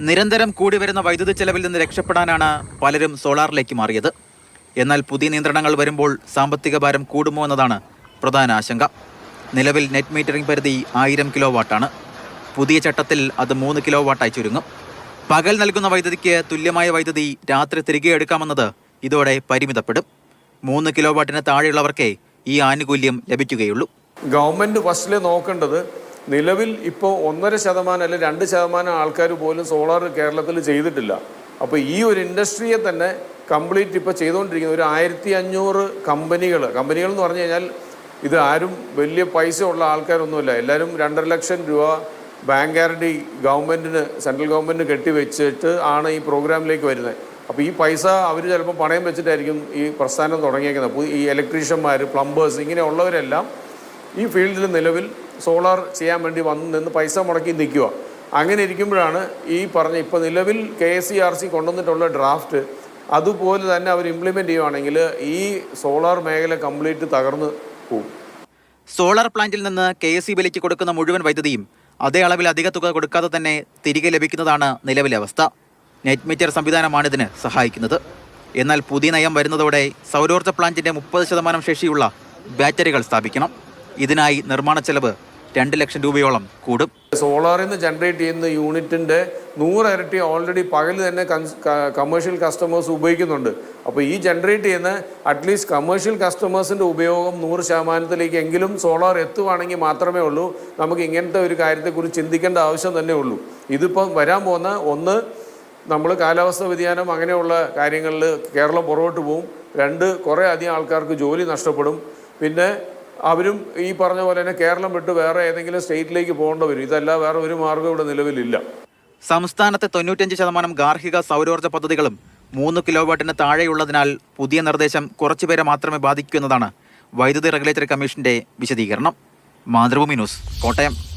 നിരന്തരം കൂടി വരുന്ന വൈദ്യുതി ചെലവിൽ നിന്ന് രക്ഷപ്പെടാനാണ് പലരും സോളാറിലേക്ക് മാറിയത്. എന്നാൽ പുതിയ നിയന്ത്രണങ്ങൾ വരുമ്പോൾ സാമ്പത്തിക ഭാരം കൂടുമോ എന്നതാണ് പ്രധാന ആശങ്ക. നിലവിൽ നെറ്റ് മീറ്ററിംഗ് പരിധി ആയിരം കിലോ വാട്ടാണ് പുതിയ ചട്ടത്തിൽ അത് മൂന്ന് കിലോ വാട്ടായി ചുരുങ്ങും. പകൽ നൽകുന്ന വൈദ്യുതിക്ക് തുല്യമായ വൈദ്യുതി രാത്രി തിരികെ എടുക്കാമെന്നത് ഇതോടെ പരിമിതപ്പെടും. മൂന്ന് കിലോ വാട്ടിന് താഴെയുള്ളവർക്കേ ഈ ആനുകൂല്യം ലഭിക്കുകയുള്ളൂ. ഗവൺമെന്റ് ഫസ്റ്റിൽ നോക്കേണ്ടത് നിലവിൽ ഇപ്പോൾ ഒന്നര ശതമാനം അല്ലെങ്കിൽ രണ്ട് ശതമാനം ആൾക്കാർ പോലും സോളാർ കേരളത്തിൽ ചെയ്തിട്ടില്ല. അപ്പോൾ ഈ ഒരു ഇൻഡസ്ട്രിയെ തന്നെ കംപ്ലീറ്റ് ഇപ്പോൾ ചെയ്തുകൊണ്ടിരിക്കുന്ന. ഒരു ആയിരത്തി അഞ്ഞൂറ് കമ്പനികൾ കമ്പനികൾ എന്ന് പറഞ്ഞു കഴിഞ്ഞാൽ ഇത് ആരും വലിയ പൈസ ഉള്ള ആൾക്കാരൊന്നുമില്ല. എല്ലാവരും രണ്ടര ലക്ഷം രൂപ ബാങ്ക് ഗ്യാരണ്ടി ഗവൺമെന്റിന് സെൻട്രൽ ഗവൺമെന്റിന് കെട്ടിവെച്ചിട്ട് ആണ് ഈ പ്രോഗ്രാമിലേക്ക് വരുന്നത്. അപ്പോൾ ഈ പൈസ അവർ ചിലപ്പോൾ പണയം വെച്ചിട്ടായിരിക്കും ഈ പ്രസ്ഥാനം തുടങ്ങിയേക്കുന്നത്. അപ്പോൾ ഈ ഇലക്ട്രീഷ്യന്മാർ പ്ലംബേഴ്സ് ഇങ്ങനെയുള്ളവരെല്ലാം ഈ ഫീൽഡിൽ നിലവിൽ സോളാർ ചെയ്യാൻ വേണ്ടി വന്ന് നിന്ന് പൈസ മുടക്കി നിൽക്കുക. അങ്ങനെ ഇരിക്കുമ്പോഴാണ് ഈ പറഞ്ഞ ഇപ്പോൾ നിലവിൽ K S C R C കൊണ്ടുവന്നിട്ടുള്ള ഡ്രാഫ്റ്റ് അതുപോലെ തന്നെ അവർ ഇംപ്ലിമെന്റ് ചെയ്യുവാണെങ്കിൽ ഈ സോളാർ മേഖല കംപ്ലീറ്റ് തകർന്ന് പോകും സോളാർ പ്ലാന്റിൽ നിന്ന് കെ എസ് ബിലേക്ക് കൊടുക്കുന്ന മുഴുവൻ വൈദ്യുതിയും അതേ അളവിൽ അധിക തുക കൊടുക്കാതെ തന്നെ തിരികെ ലഭിക്കുന്നതാണ് നിലവിലെ അവസ്ഥ. നെറ്റ് മീറ്റർ സംവിധാനമാണ് ഇതിന് സഹായിക്കുന്നത്. എന്നാൽ പുതിയ നയം വരുന്നതോടെ സൗരോർജ പ്ലാന്റിന്റെ മുപ്പത് ശതമാനം ശേഷിയുള്ള ബാറ്ററികൾ സ്ഥാപിക്കണം. ഇതിനായി നിർമ്മാണ ചെലവ് രണ്ട് ലക്ഷം രൂപയോളം കൂടും. സോളാറിൽ നിന്ന് ജനറേറ്റ് ചെയ്യുന്ന യൂണിറ്റിന്റെ നൂറ് ഇരട്ടി ഓൾറെഡി പകൽ തന്നെ കമേഴ്ഷ്യൽ കസ്റ്റമേഴ്സ് ഉപയോഗിക്കുന്നുണ്ട്. അപ്പോൾ ഈ ജനറേറ്റ് ചെയ്യുന്ന അറ്റ്ലീസ്റ്റ് കമേഴ്ഷ്യൽ കസ്റ്റമേഴ്സിന്റെ ഉപയോഗം നൂറ് ശതമാനത്തിലേക്ക് എങ്കിലും സോളാർ എത്തുവാണെങ്കിൽ മാത്രമേ ഉള്ളൂ. നമുക്ക് ഇങ്ങനത്തെ ഒരു കാര്യത്തെക്കുറിച്ച് ചിന്തിക്കേണ്ട ആവശ്യം തന്നെ ഉള്ളൂ. ഇതിപ്പം വരാൻ പോകുന്ന ഒന്ന് നമ്മൾ കാലാവസ്ഥ വ്യതിയാനം അങ്ങനെയുള്ള കാര്യങ്ങളിൽ കേരളം പുറകോട്ട് പോകും രണ്ട് കുറേ അധികം ആൾക്കാർക്ക് ജോലി നഷ്ടപ്പെടും. പിന്നെ അവരും ഈ പറഞ്ഞ പോലെ തന്നെ കേരളം വിട്ട് വേറെ ഏതെങ്കിലും സ്റ്റേറ്റിലേക്ക് പോകേണ്ടി വരും. ഇതല്ല വേറെ ഒരു മാർഗം ഇവിടെ നിലവിലില്ല. സംസ്ഥാനത്തെ തൊണ്ണൂറ്റഞ്ച് ശതമാനം ഗാർഹിക സൗരോർജ പദ്ധതികളും മൂന്ന് കിലോ വാട്ടിന് താഴെയുള്ളതിനാൽ പുതിയ നിർദ്ദേശം കുറച്ചുപേരെ മാത്രമേ ബാധിക്കൂ എന്നതാണ് വൈദ്യുതി റെഗുലേറ്ററി കമ്മീഷന്റെ വിശദീകരണം. മാതൃഭൂമി ന്യൂസ് കോട്ടയം.